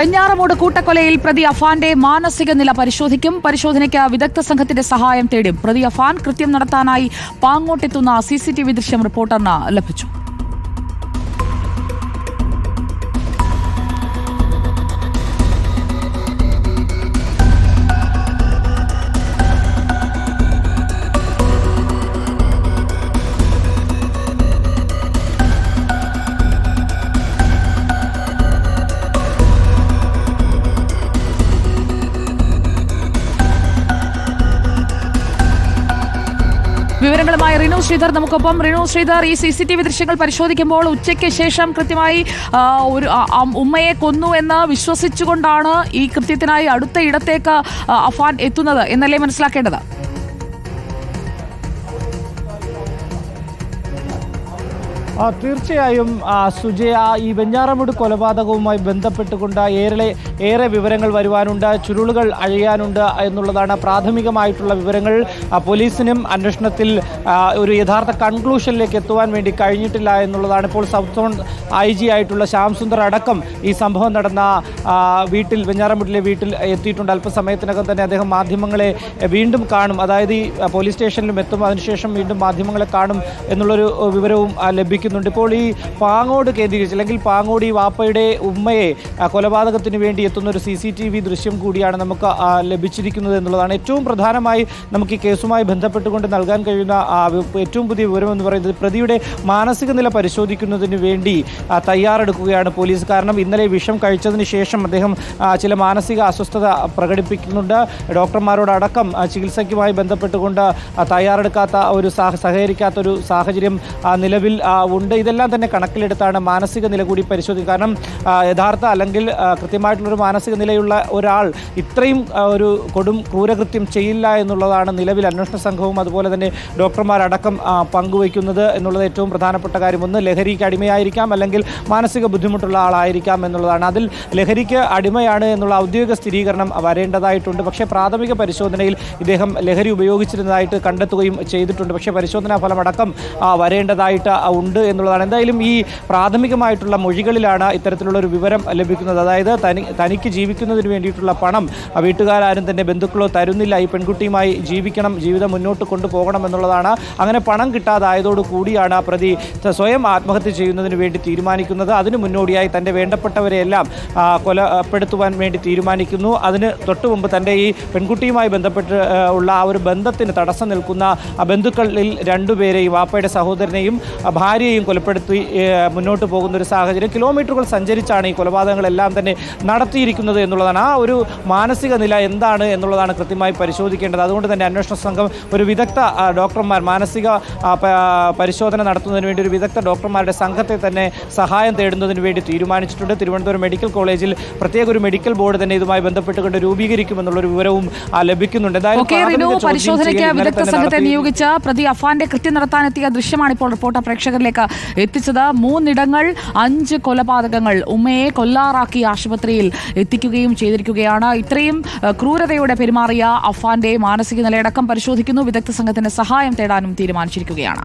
വെഞ്ഞാറമൂട് കൂട്ടക്കൊലയിൽ പ്രതി അഫാന്റെ മാനസിക നില പരിശോധിക്കും. പരിശോധനയ്ക്ക് വിദഗ്ധ സംഘത്തിന്റെ സഹായം തേടും. പ്രതി അഫാൻ കൃത്യം നടത്താനായി പാങ്ങോട്ടെത്തുന്ന സി സി ടി വി ദൃശ്യം റിപ്പോർട്ടറിന് ലഭിച്ചു. വിവരങ്ങളുമായി റിനു ശ്രീധർ നമുക്കൊപ്പം. റിനു ശ്രീധർ ഈ സി സി ടി വി ദൃശ്യങ്ങൾ പരിശോധിക്കുമ്പോൾ ഉച്ചയ്ക്ക് ശേഷം കൃത്യമായി ഒരു ഉമ്മയെ കൊന്നു എന്ന് വിശ്വസിച്ചുകൊണ്ടാണ് ഈ കൃത്യത്തിനായി അടുത്ത ഇടത്തേക്ക് അഫാൻ എത്തുന്നത് എന്നല്ലേ മനസ്സിലാക്കേണ്ടത്? തീർച്ചയായും സുജയ ഈ വെഞ്ഞാറമൂട് കൊലപാതകവുമായി ബന്ധപ്പെട്ടുകൊണ്ട് ഏറെ ഏറെ വിവരങ്ങൾ വരുവാനുണ്ട് ചുരുളുകൾ അഴിയാനുണ്ട് എന്നുള്ളതാണ് പ്രാഥമികമായിട്ടുള്ള വിവരങ്ങൾ. പോലീസിനും അന്വേഷണത്തിൽ ഒരു യഥാർത്ഥ കൺക്ലൂഷനിലേക്ക് എത്തുവാൻ വേണ്ടി കഴിഞ്ഞിട്ടില്ല എന്നുള്ളതാണ് ഇപ്പോൾ സൗത്ത് സോൺ ഐ ജി ആയിട്ടുള്ള ശ്യാം സുന്ദർ അടക്കം ഈ സംഭവം നടന്ന വീട്ടിൽ വെഞ്ഞാറമൂട്ടിലെ വീട്ടിൽ എത്തിയിട്ടുണ്ട്. അല്പസമയത്തിനകം തന്നെ അദ്ദേഹം മാധ്യമങ്ങളെ വീണ്ടും കാണും. അതായത് ഈ പോലീസ് സ്റ്റേഷനിലും എത്തും. അതിനുശേഷം വീണ്ടും മാധ്യമങ്ങളെ കാണും എന്നുള്ളൊരു വിവരവും ആ, ലഭിക്കുന്നുണ്ട് ഇപ്പോൾ ഈ പാങ്ങോട് കേന്ദ്രീകരിച്ച് അല്ലെങ്കിൽ പാങ്ങോട് ഈ വാപ്പയുടെ ഉമ്മയെ കൊലപാതകത്തിന് വേണ്ടി എത്തുന്ന ഒരു സി സി ടി വി ദൃശ്യം കൂടിയാണ് നമുക്ക് ലഭിച്ചിരിക്കുന്നത് എന്നുള്ളതാണ്. ഏറ്റവും പ്രധാനമായി നമുക്ക് ഈ കേസുമായി ബന്ധപ്പെട്ടുകൊണ്ട് നൽകാൻ കഴിയുന്ന ഏറ്റവും പുതിയ വിവരം എന്ന് പറയുന്നത് പ്രതിയുടെ മാനസിക നില പരിശോധിക്കുന്നതിന് വേണ്ടി തയ്യാറെടുക്കുകയാണ് പോലീസ്. കാരണം ഇന്നലെ വിഷം കഴിച്ചതിന് ശേഷം അദ്ദേഹം ചില മാനസിക അസ്വസ്ഥത പ്രകടിപ്പിക്കുന്നുണ്ട്. ഡോക്ടർമാരോടടക്കം ആ, ചികിത്സയ്ക്കുമായി ബന്ധപ്പെട്ടുകൊണ്ട് തയ്യാറെടുക്കാത്ത ഒരു സാഹ സഹകരിക്കാത്ത ഒരു സാഹചര്യം നിലവിൽ ഉണ്ട്. ഇതെല്ലാം തന്നെ കണക്കിലെടുത്താണ് മാനസിക നില കൂടി പരിശോധിക്കുക. കാരണം യഥാർത്ഥ അല്ലെങ്കിൽ കൃത്യമായിട്ടുള്ളൊരു മാനസിക നിലയുള്ള ഒരാൾ ഇത്രയും ഒരു കൊടും ക്രൂരകൃത്യം ചെയ്യില്ല എന്നുള്ളതാണ് നിലവിൽ അന്വേഷണ സംഘവും അതുപോലെ തന്നെ ഡോക്ടർമാരടക്കം പങ്കുവയ്ക്കുന്നത് എന്നുള്ളത് ഏറ്റവും പ്രധാനപ്പെട്ട കാര്യം. ഒന്ന് ലഹരിക്ക് അടിമയായിരിക്കാം അല്ലെങ്കിൽ മാനസിക ബുദ്ധിമുട്ടുള്ള ആളായിരിക്കാം എന്നുള്ളതാണ്. അതിൽ ലഹരിക്ക് അടിമയാണ് എന്നുള്ള ഔദ്യോഗിക സ്ഥിരീകരണം വരേണ്ടതായിട്ടുണ്ട്. പക്ഷേ പ്രാഥമിക പരിശോധനയിൽ ഇദ്ദേഹം ലഹരി ഉപയോഗിച്ചിരുന്നതായിട്ട് കണ്ടെത്തുകയും ചെയ്തിട്ടുണ്ട്. പക്ഷേ പരിശോധനാ ഫലമടക്കം വരേണ്ടതായിട്ട് ആ, ഉണ്ട് എന്നുള്ളതാണ്. എന്തായാലും ഈ പ്രാഥമികമായിട്ടുള്ള മൊഴികളിലാണ് ഇത്തരത്തിലുള്ള ഒരു വിവരം ലഭിക്കുന്നത്. അതായത് തനി തനിക്ക് ജീവിക്കുന്നതിന് വേണ്ടിയിട്ടുള്ള പണം വീട്ടുകാരും തന്നെ ബന്ധുക്കളോ തരുന്നില്ല. ഈ പെൺകുട്ടിയുമായി ജീവിക്കണം ജീവിതം മുന്നോട്ട് കൊണ്ടുപോകണം എന്നുള്ളതാണ്. അങ്ങനെ പണം കിട്ടാതായതോടു കൂടിയാണ് പ്രതി സ്വയം ആത്മഹത്യ ചെയ്യുന്നതിന് വേണ്ടി തീരുമാനിക്കുന്നത്. അതിന് മുന്നോടിയായി തന്റെ വേണ്ടപ്പെട്ടവരെയെല്ലാം കൊലപ്പെടുത്തുവാൻ വേണ്ടി തീരുമാനിക്കുന്നു. അതിന് തൊട്ടു മുമ്പ് തന്റെ ഈ പെൺകുട്ടിയുമായി ബന്ധപ്പെട്ട് ഉള്ള ആ ഒരു ബന്ധത്തിന് തടസ്സം നിൽക്കുന്ന ബന്ധുക്കളിൽ രണ്ടുപേരെയും വാപ്പയുടെ സഹോദരനെയും ആ, ഭാര്യയെയും കൊലപ്പെടുത്തി മുന്നോട്ട് പോകുന്ന ഒരു സാഹചര്യം. കിലോമീറ്ററുകൾ സഞ്ചരിച്ചാണ് ഈ കൊലപാതകങ്ങളെല്ലാം തന്നെ നടത്തിയിരിക്കുന്നത് എന്നുള്ളതാണ്. ആ ഒരു മാനസിക നില എന്താണ് എന്നുള്ളതാണ് കൃത്യമായി പരിശോധിക്കേണ്ടത്. അതുകൊണ്ട് തന്നെ അന്വേഷണ സംഘം ഒരു വിദഗ്ധ ഡോക്ടർമാർ മാനസിക പരിശോധന നടത്തുന്നതിന് വേണ്ടി ഒരു വിദഗ്ധ ഡോക്ടർമാരുടെ സംഘത്തെ തന്നെ സഹായം തേടുന്നതിന് വേണ്ടി തീരുമാനിച്ചിട്ടുണ്ട്. തിരുവനന്തപുരം മെഡിക്കൽ കോളേജിൽ പ്രത്യേക ഒരു മെഡിക്കൽ ബോർഡ് തന്നെ ഇതുമായി ബന്ധപ്പെട്ടുകൊണ്ട് രൂപീകരിക്കുമെന്നുള്ള ഒരു വിവരവും ലഭിക്കുന്നുണ്ട്. എന്തായാലും പരിശോധനയ്ക്ക് വിദഗ്ധ സംഘത്തെ നിയോഗിച്ച പ്രതി അഫാന്റെ കൃത്യം നടത്താനെത്തിയ ദൃശ്യമാണ് ഇപ്പോൾ റിപ്പോർട്ടർ പ്രേക്ഷകരിലേക്ക് എത്തിച്ചത്. മൂന്നിടങ്ങൾ അഞ്ച് കൊലപാതകങ്ങൾ ഉമ്മയെ കൊല്ലാറാക്കി ആശുപത്രിയിൽ എത്തിക്കുകയും ചെയ്തിരിക്കുകയാണ്. ഇത്രയും ക്രൂരതയോടെ പെരുമാറിയ അഫാന്റെ മാനസിക നിലയടക്കം പരിശോധിക്കുന്നു. വിദഗ്ധ സംഘത്തിന്റെ സഹായം തേടാനും തീരുമാനിച്ചിരിക്കുകയാണ്.